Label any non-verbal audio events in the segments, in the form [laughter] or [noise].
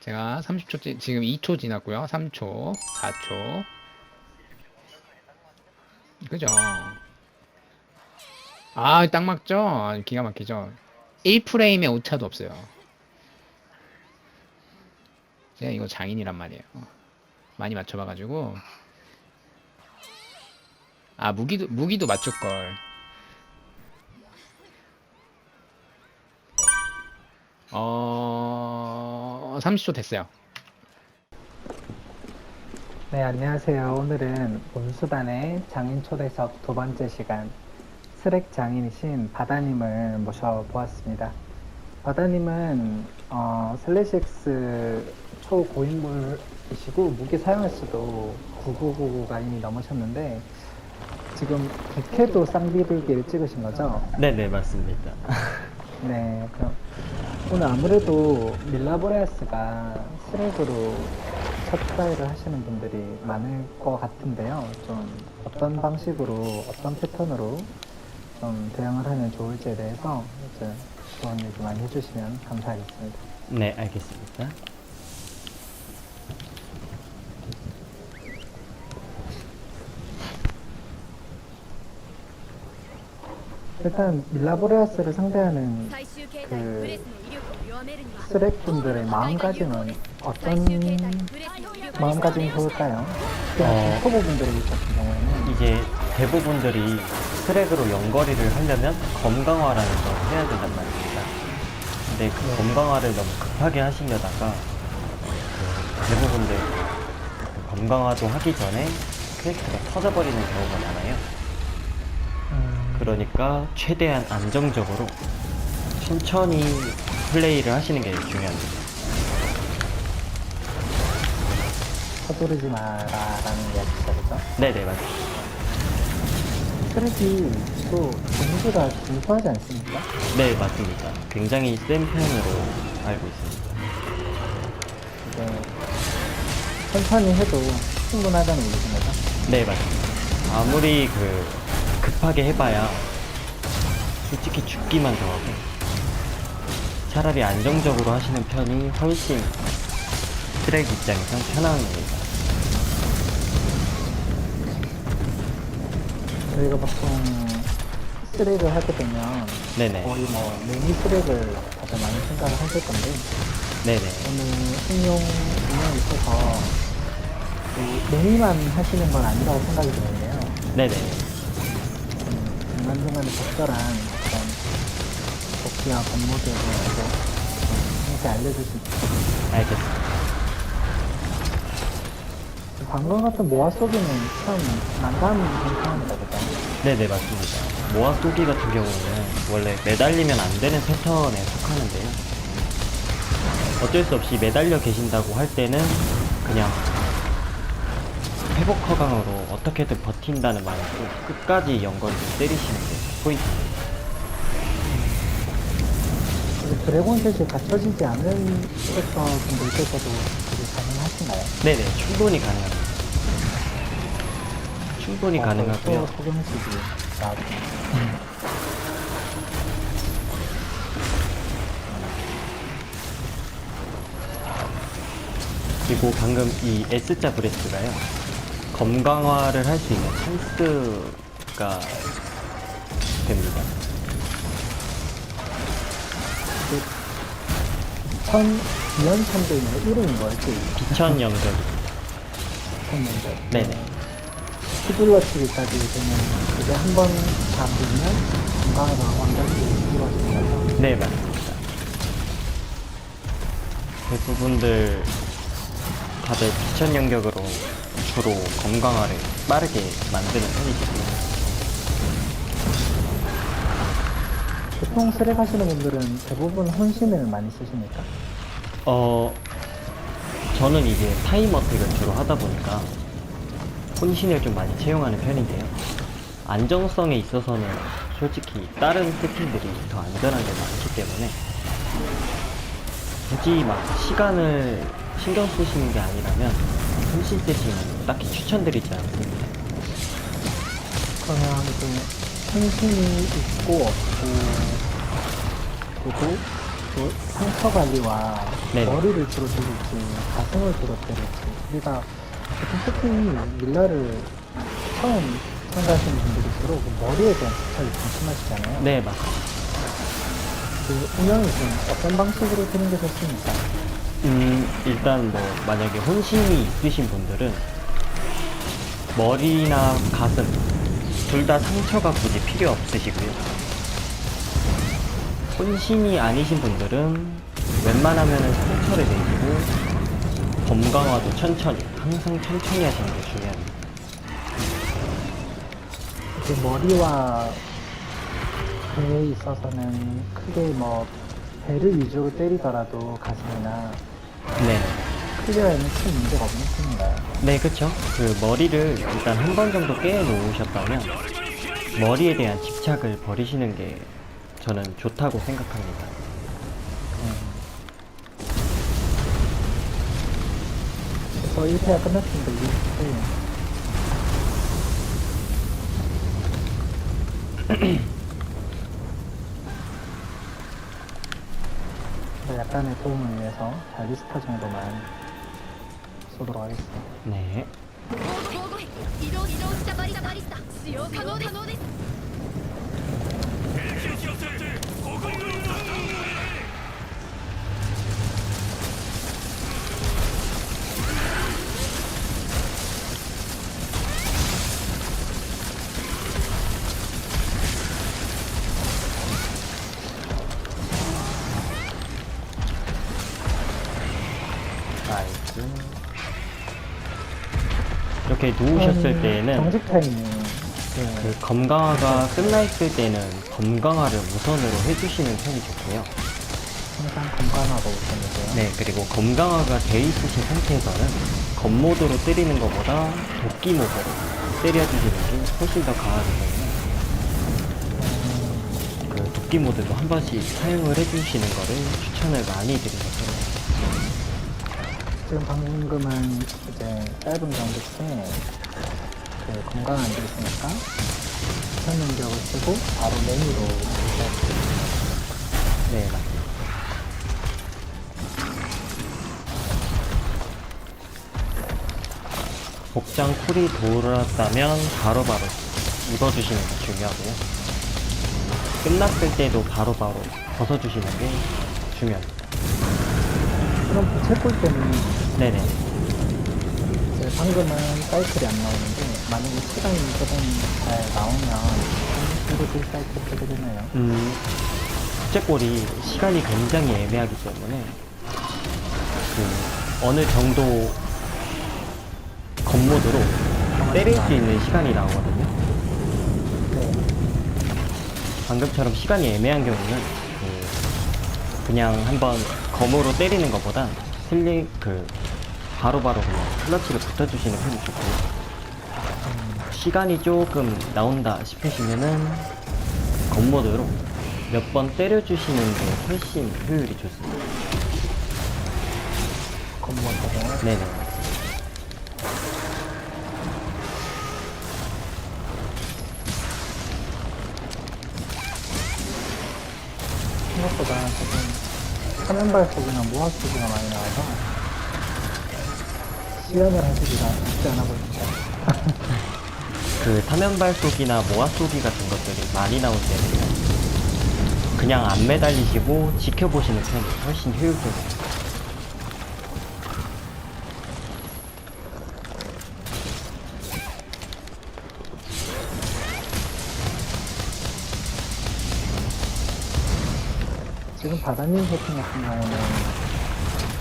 제가 30초, 지금 2초 지났고요. 3초, 4초. 그죠? 아, 딱 맞죠? 기가 막히죠? 1프레임에 오차도 없어요. 제가 이거 장인이란 말이에요. 많이 맞춰봐가지고. 아, 무기도, 무기도 맞출 걸. 어, 30초 됐어요. 네, 안녕하세요. 오늘은 온수단의 장인 초대석 두 번째 시간 스렉 장인이신 바다님을 모셔보았습니다. 바다님은 어, 슬래시X 초고인물이시고 무기 사용할 수도 9999가 이미 넘으셨는데 지금 100회도 쌍비불기를 찍으신 거죠? 네네 맞습니다. [laughs] 네, 그럼 오늘 아무래도 밀라보레아스가 스렉으로 첫 트라이를 하시는 분들이 많을 것 같은데요. 좀 어떤 방식으로, 어떤 패턴으로 좀 대응을 하면 좋을지에 대해서 이제 조언 얘기 많이 해주시면 감사하겠습니다. 네 알겠습니다. 일단 밀라보레아스를 상대하는 그 쓰레기분들의 마음가짐은 어떤 마음가짐이 좋을까요? 어. 초보분들이 같은 경우에는 이게 대부분들이 쓰레기로 연거리를 하려면 건강화라는 걸 해야 된단 말입니다. 근데 그 네. 건강화를 너무 급하게 하시려다가 그 대부분들 그 건강화도 하기 전에 캐릭터가 터져버리는 경우가 많아요. 음, 그러니까 최대한 안정적으로 천천히 플레이를 하시는 게 중요합니다. 서두르지 마라라는 이야기죠? 네네 맞습니다. 트랙이 또 데미지가 준수하지 않습니까? 네 맞습니다. 굉장히 센 편으로 알고 있습니다. 이게 천천히 해도 충분하다는 거죠. 네 맞습니다. 아무리 그 급하게 해봐야 솔직히 죽기만 더 하고 차라리 안정적으로 하시는 편이 훨씬 트랙 입장에선 편합니다. 저희가 보통 스트랙을 하게 되면 네네 거의 뭐 매니 스트랙을 다들 많이 생각을 하실 건데 네네 오늘 응용 운영에 있어서 그 매니만 하시는 건 아니라고 생각이 드는데요. 네네 음, 중간중간에 적절한 어떤 복귀와 건모드에 대해서 좀 상세히 알려주실 수 있을까요? 알겠습니다. 방금 같은 모아 쏘기는 참 난감한 상황이다 그죠? 네네 맞습니다. 모아 쏘기 같은 경우는 원래 매달리면 안 되는 패턴에 속하는데요. 어쩔 수 없이 매달려 계신다고 할 때는 그냥 회복 허강으로 어떻게든 버틴다는 마음으로 끝까지 연거리를 때리시는 게 포인트입니다. 드래곤셋이 갖춰지지 않은 캐릭터 분들께서도 되게 가능하신가요? 네네 충분히 가능합니다. 충분히 가능하고요. 또 소경식이 나오고 그리고 방금 이 S자 브레스가요. 검강화를 할 수 있는 찬스가 됩니다. 2002년 참대인의 이름이 뭐였지? 비천 연결입니다. 2000년대 네네. 휘둘러 치기까지 되면 그게 한 번 잡으면 건강하다 완전히 이루어지는 거죠? 네, 맞습니다. 대부분들 다들 비천 연격으로 주로 건강화를 빠르게 만드는 편이거든요. 보통 스렉 하시는 분들은 대부분 혼신을 많이 쓰십니까? 어, 저는 이제 타임 어택을 주로 하다 보니까 혼신을 좀 많이 채용하는 편인데요. 안정성에 있어서는 솔직히 다른 스킬들이 더 안전한 게 많기 때문에 굳이 막 시간을 신경 쓰시는 게 아니라면 혼신 세팅은 딱히 추천드리지 않습니다. 그러면 이제 현신이 있고 없고 그리고 또 상처 관리와 네네. 머리를 주로 때릴지 가슴을 주로 때릴지 우리가 보통 특히 밀러를 처음 참가하시는 분들일수록 그 머리에 대한 집착이 좀 심하시잖아요. 네, 맞습니다. 그 운영이 좀 어떤 방식으로 되는 게 좋습니까? 음, 일단 뭐, 만약에 혼신이 있으신 분들은 머리나 가슴, 둘 다 상처가 굳이 필요 없으시고요. 혼신이 아니신 분들은 웬만하면은 상처를 내시고, 검강화도 천천히, 항상 천천히 하시는 게 중요합니다. 그 머리와 배에 있어서는 크게 뭐 배를 위주로 때리더라도 가슴이나 네. 클리어에는 큰 문제가 없는 편인가요? 네, 그쵸. 그 머리를 일단 한 번 정도 깨 놓으셨다면, 머리에 대한 집착을 버리시는 게 저는 좋다고 생각합니다. 그래서 1패가 끝났습니다. 2패. [clears throat] 약간의 도움을 위해서 발리스타 정도만 쏘도록 하겠습니다. 네. 防護壁移動移動したバリスタバリスタ使用可能です可能です 나이스. 이렇게 누우셨을 때에는 정직 타이밍. 네. 그 검강화가 끝나 있을 때는 검강화를 우선으로 해주시는 편이 좋고요. 항상 건강하고 있었는데요. 네, 그리고 검강화가 돼 있으신 상태에서는 검모드로 때리는 것보다 도끼 모드로 때려주시는 게 훨씬 더 강하기 때문에 그 도끼 모드도 한 번씩 사용을 해주시는 거를 추천을 많이 드리거든요. 지금 방금은 이제 짧은 경기 때그 건강한 게 있으니까 천연력을 쓰고 바로 메뉴로 네, 맞습니다. 복장 쿨이 돌았다면 바로바로 입어주시는 게 중요하고요. 끝났을 때도 바로바로 벗어주시는 게 중요합니다. 그럼 채굴 때는 네네. 이제 방금은 사이클이 안 나오는데 만약에 시간이 조금 잘 나오면 이거 그 사이클 쓰게 되나요? 음, 축제골이 시간이 굉장히 애매하기 때문에 그 어느 정도 겉모드로 때릴 수 있는 시간이 나오거든요. 네. 방금처럼 시간이 애매한 경우는 그 그냥 한번 검으로 때리는 것보다 슬링 그 바로바로 그냥 클러치를 붙여주시는 편이 좋고요. 시간이 조금 나온다 싶으시면은 검모드로 몇 번 때려주시는 게 훨씬 효율이 좋습니다. 건물도 네네. 생각보다 조금 화면 발 속이나 모학 속이가 많이 나와서 시연을 하시기가 쉽지 않아 보입니다. [laughs] 그 타면발 쏘기나 모아 쏘기 같은 것들이 많이 나올 때는 그냥 안 매달리시고 지켜보시는 편이 훨씬 효율적이에요. 바다님 세팅 같은 경우는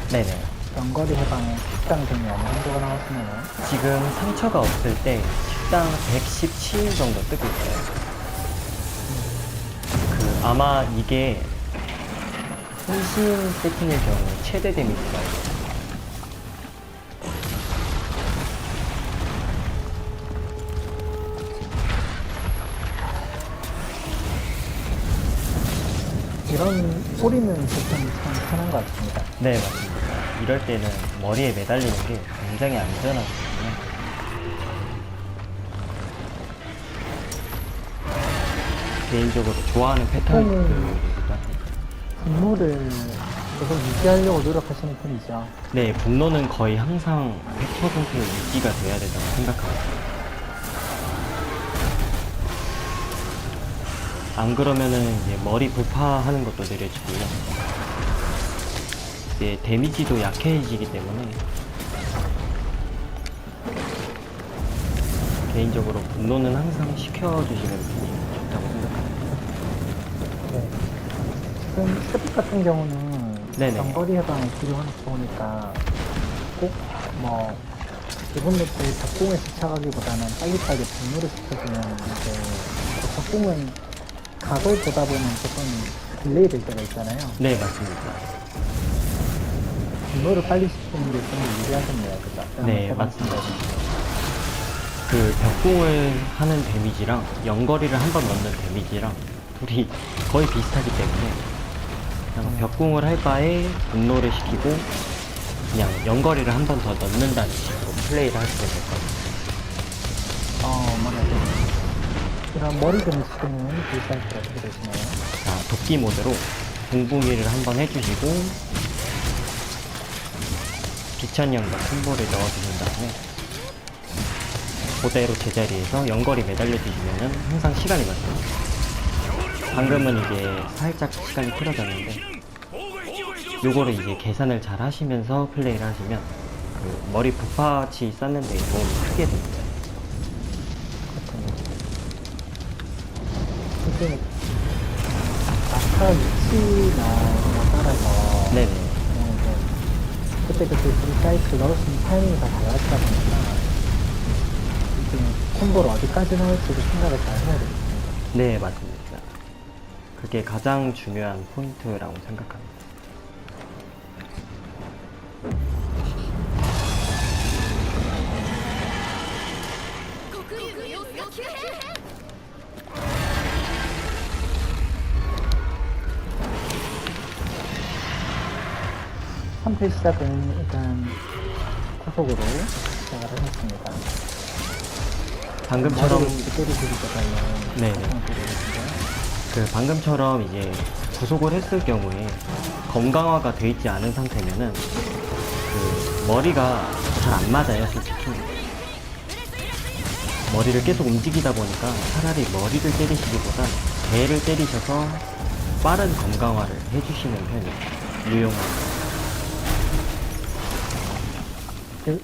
네네. 연거리 해방에 식당 등이 어느 정도가 나왔으면 지금 상처가 없을 때 식당 117 정도 뜨고 있어요. 그 아마 이게 혼신 세팅의 경우 최대 데미지가 이런 뿌리는 세팅이 참 편한 것 같습니다. 네 맞습니다. 이럴 때는 머리에 매달리는 게 굉장히 안전하거든요. 개인적으로 좋아하는 패턴이기도 합니다. 분노를 계속 유지하려고 노력하시는 편이죠. 네, 분노는 거의 항상 100% 유지가 돼야 된다고 생각합니다. 안 그러면은 이제 머리 불파하는 것도 느려지고요. 이제 데미지도 약해지기 때문에 개인적으로 분노는 항상 시켜주시는 분이 좋다고 생각합니다. 네. 지금 스텝 같은 경우는 네네. 장거리 해방을 필요하다 보니까 꼭뭐 기본 맵의 적공에 집착하기보다는 빨리빨리 분노를 시켜주면 이제 그 적공은 각을 보다 보면 조금 딜레이 될 때가 있잖아요. 네, 맞습니다. 분노를 빨리 시키는 게 좀 유리하겠네요. 그죠? 네, 맞습니다. 그 벽공을 하는 데미지랑 연거리를 한 번 넣는 데미지랑 둘이 거의 비슷하기 때문에 그냥 벽공을 할 바에 분노를 시키고 그냥 연거리를 한 번 더 넣는다는 식으로 플레이를 하시면 될 것 같아요. 이런 머리 근시는 비쌀 때 어떻게 되시나요? 자, 도끼 모드로 붕붕이를 한번 해주시고 비천형과 콤보를 넣어주신 다음에 그대로 제자리에서 연거리 매달려 주시면은 항상 시간이 맞습니다. 방금은 이제 살짝 시간이 틀어졌는데 요거를 이제 계산을 잘 하시면서 플레이를 하시면 그 머리 부파치 쌓는 데 도움이 크게 됩니다. 그렇군요. 이게 낙하 위치나 거 따라서 네네. 그냥 이제 그때 그때 그 사이트 넣으시는 타이밍이 다 달라지다 보니까 이제 콤보를 어디까지 넣을지도 생각을 잘 해야 되겠습니다. 네, 맞습니다. 그게 가장 중요한 포인트라고 생각합니다. 3패 시작은 일단 구속으로 시작을 하셨습니다. 방금처럼 머리를 때리시기보다는 네네. 구속을 그 방금처럼 이제 구속을 했을 경우에 검강화가 돼 있지 않은 상태면은 그 머리가 잘 안 맞아요, 솔직히. 머리를 계속 움직이다 보니까 차라리 머리를 때리시기보다 배를 때리셔서 빠른 검강화를 해주시는 편이 유용합니다. 그,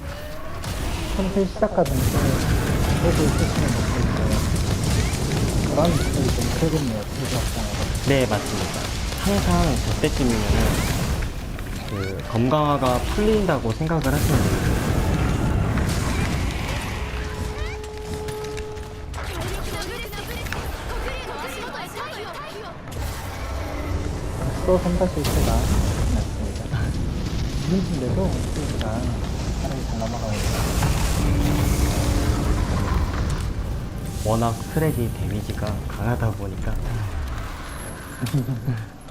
컨텐 시작하던 때, 해도 있으시면 좋겠어요. 그런 느낌이 좀 들겠네요, 부부학생하고. 네, 맞습니다. 항상 저때쯤이면은, 그, 건강화가 풀린다고 생각을 하시면 됩니다. 또 선다실 때가 났습니다. 지금쯤 돼도 우리가 워낙 스레기 데미지가 강하다 보니까 [laughs]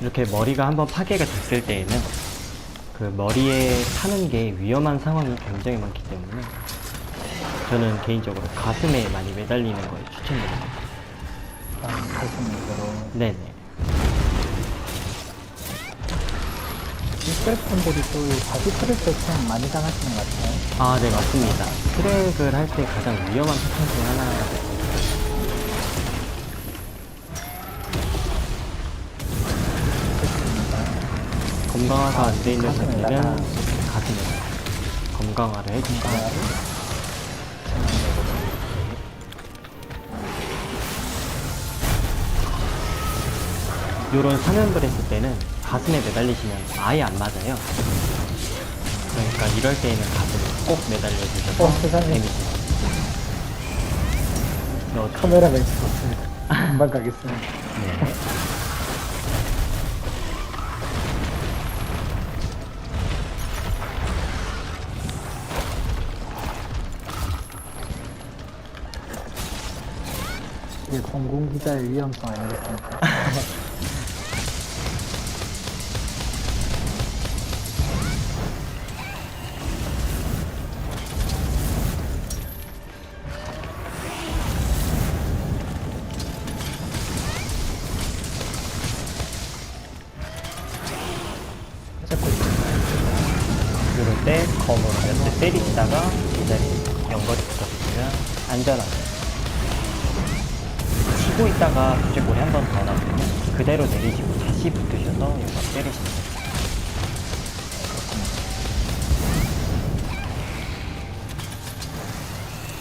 이렇게 머리가 한번 파괴가 됐을 때에는 그 머리에 타는 게 위험한 상황이 굉장히 많기 때문에 저는 개인적으로 가슴에 많이 매달리는 걸 추천드립니다. 아, 가슴으로. 네네. 셀분들이 또 바디 프레스 참 많이 당하시는 것 같아요. 아, 네, 맞습니다. 트랙을 할 때 가장 위험한 패턴 중 하나가 됐습니다. 건강화가 안 돼 있는. 상태는 가슴에 건강화를 해주시 고 요런 사면을 했을 때는 가슴에 매달리시면 아예 안 맞아요. 그러니까 이럴 때에는 가슴에 꼭 매달려 주셔서 어, 세상에. 데미지. 너 카메라가 있었습니다. 금방 가겠습니다. 네. 이게 공공 기자의 위험성 아니겠습니까? [laughs]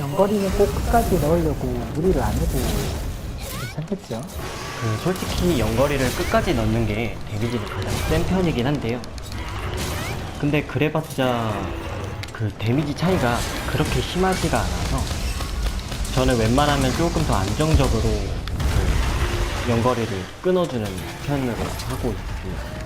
연거리는 꼭 끝까지 넣으려고 무리를 안 해도 괜찮겠죠? 그 솔직히 연거리를 끝까지 넣는 게 데미지는 가장 센 편이긴 한데요. 근데 그래봤자 그 데미지 차이가 그렇게 심하지가 않아서 저는 웬만하면 조금 더 안정적으로 그 연거리를 끊어주는 편으로 하고 있습니다.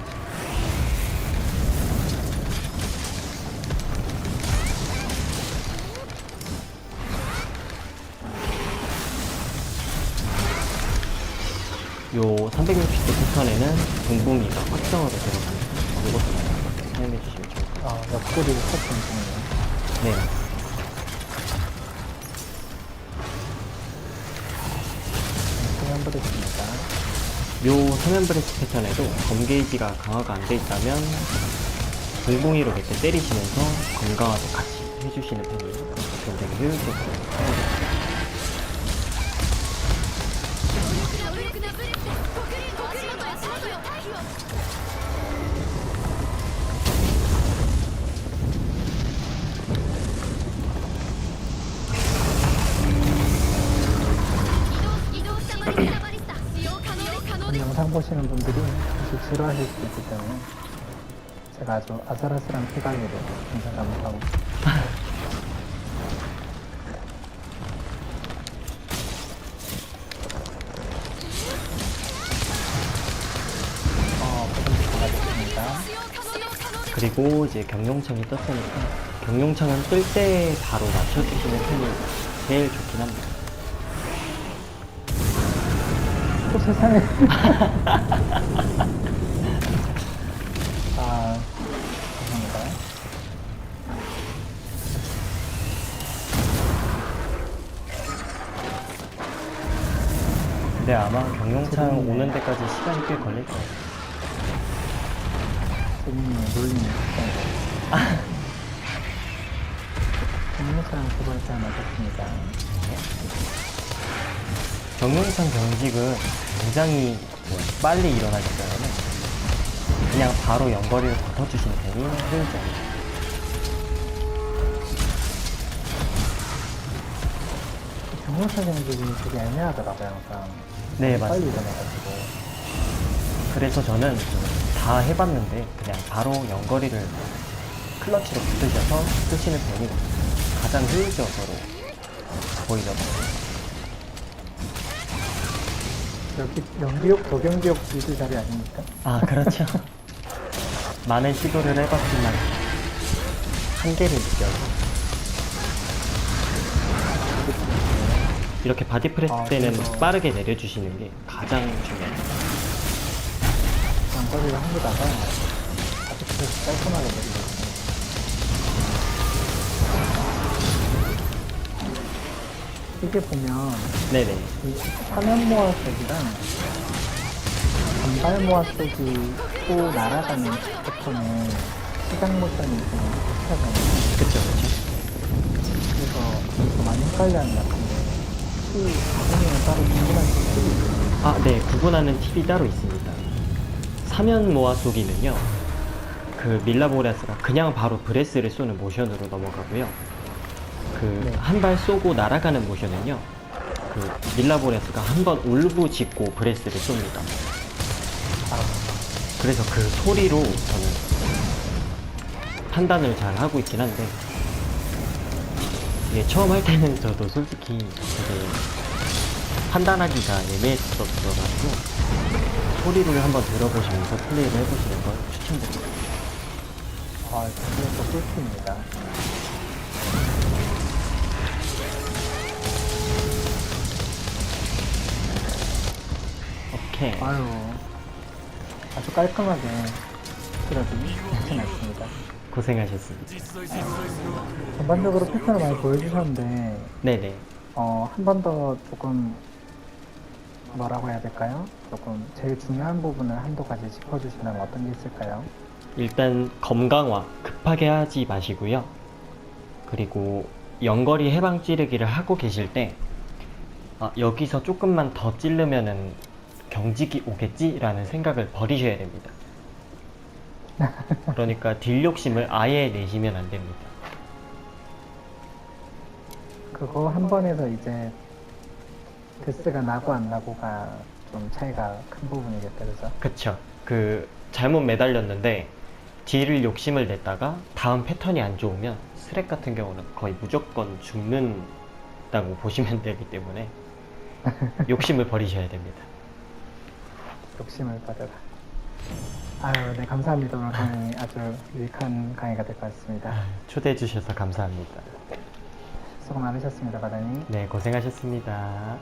360도 패턴에는 붕붕이가 확정으로 들어가는 이것도 사용해 주시면 좋을 것 어, 옆구리 커튼 중이에요. 같아요. 네. 그냥 버렸습니다. 요 서면 브레스 패턴에도 검 게이지가 강화가 안 돼 있다면 몇대 때리시면서 건강화도 같이 해주시는 편이에요. 굉장히 효율적으로 사용됩니다. 영상 보시는 분들이 혹시 지루하실 수 있기 때문에 제가 아주 아슬아슬한 피관리로 인사감을 하고 어, 보금부터 가겠습니다. 그리고 이제 경영청이 떴으니까 경영청은 뜰 때 바로 맞춰주시는 편이 제일 좋긴 합니다. 세상에. 아, 죄송합니다. 근데 아마 경용창 오는 데까지 시간이 꽤 걸릴 거예요. 놀리는 입장이고. 공무상 두 번째 맞았습니다. 경용창 경직은 굉장히 뭐 빨리 일어나기 때문에 그냥 바로 연거리를 붙어주시는 편이 효율적이에요. 경무상 경직이 되게 애매하더라고요, 항상. 네, 빨리 맞습니다. 일어나가지고. 그래서 저는 다 해봤는데 그냥 바로 연거리를 클러치로 붙으셔서 쓰시는 편이 가장 효율적으로 보이더라고요. 여기 연기역, 도경기역 빌드 자리 아닙니까? 아, 그렇죠. 많은 시도를 해봤지만 한계를 느껴서 이렇게 바디 프레스 아, 때는 그래서- 빠르게 내려주시는 게 가장 중요해요. 연거리를 한개다가 아주 그래서 깔끔하게 내리고 이게 보면 네네. 이 화면 모아 속이랑 단발 모아 속이 또 날아가는 패턴은 시장 모션이 좀 비슷하잖아요. 그쵸, 그쵸. 그래서 이거 많이 헷갈려하는 것 같은데 키 부분에는 따로 구분한 팁이 있어요. 아, 네. 구분하는 팁이 따로 있습니다. 사면 모아 쏘기는요. 그 밀라보레스가 그냥 바로 브레스를 쏘는 모션으로 넘어가고요. 그 네. 한발 쏘고 날아가는 모션은요. 그 밀라보레스가 한 번 울부 짓고 브레스를 쏩니다. 아, 그래서 그 소리로 저는 판단을 잘 하고 있긴 한데 이게 처음 할 때는 저도 솔직히 되게 판단하기가 애매했었어가지고 소리를 한번 들어보시면서 플레이를 해보시는 걸 추천드립니다. 아, 그게 또 꿀팁입니다. 오케이. 아유, 아주 깔끔하게 그래도 괜찮았습니다. 고생하셨습니다. 전반적으로 패턴을 많이 보여주셨는데 네네. 어, 한 번 더 조금 뭐라고 해야 될까요? 조금 제일 중요한 부분을 한두 가지 짚어주시면 어떤 게 있을까요? 일단 급파 급하게 하지 마시고요. 그리고 연거리 해방 찌르기를 하고 계실 때 아, 여기서 조금만 더 찌르면은 경직이 오겠지라는 생각을 버리셔야 됩니다. 그러니까 딜 욕심을 아예 내시면 안 됩니다. 그거 한 번에서 이제 데스가 나고 안 나고가 좀 차이가 큰 부분이겠다, 그죠? 그쵸. 그 잘못 매달렸는데 딜을 욕심을 냈다가 다음 패턴이 안 좋으면 스렉 같은 경우는 거의 무조건 죽는다고 보시면 되기 때문에 [laughs] 욕심을 버리셔야 됩니다. 욕심을 버려라. 아유, 네, 감사합니다. 오늘 강의 아주 유익한 강의가 될 것 같습니다. 초대해 주셔서 감사합니다. 수고 많으셨습니다, 바다님. 네, 고생하셨습니다.